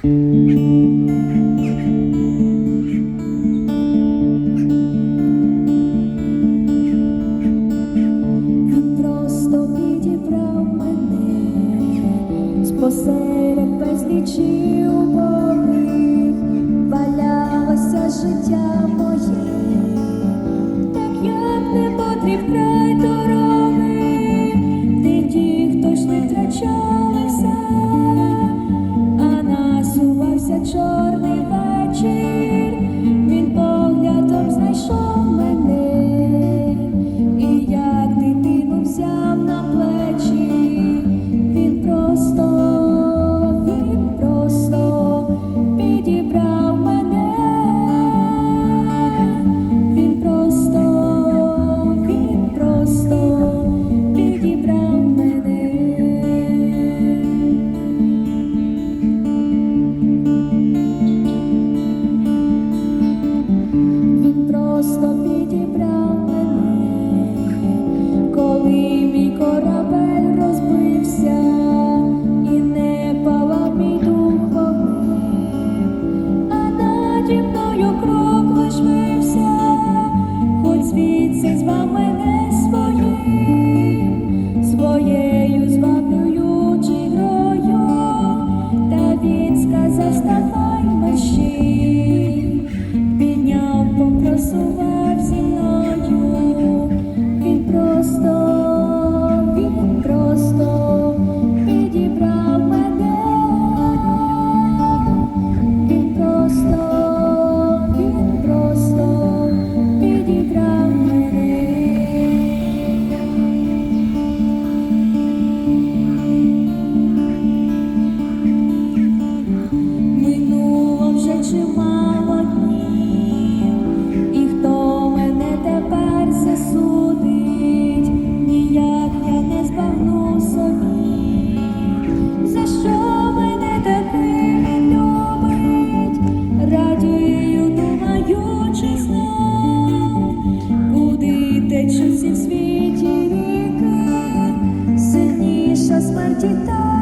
Посеред безлічі убогих валялося життя моє, так як не потріб край дороги, де ті, хто ж не втрачав. de.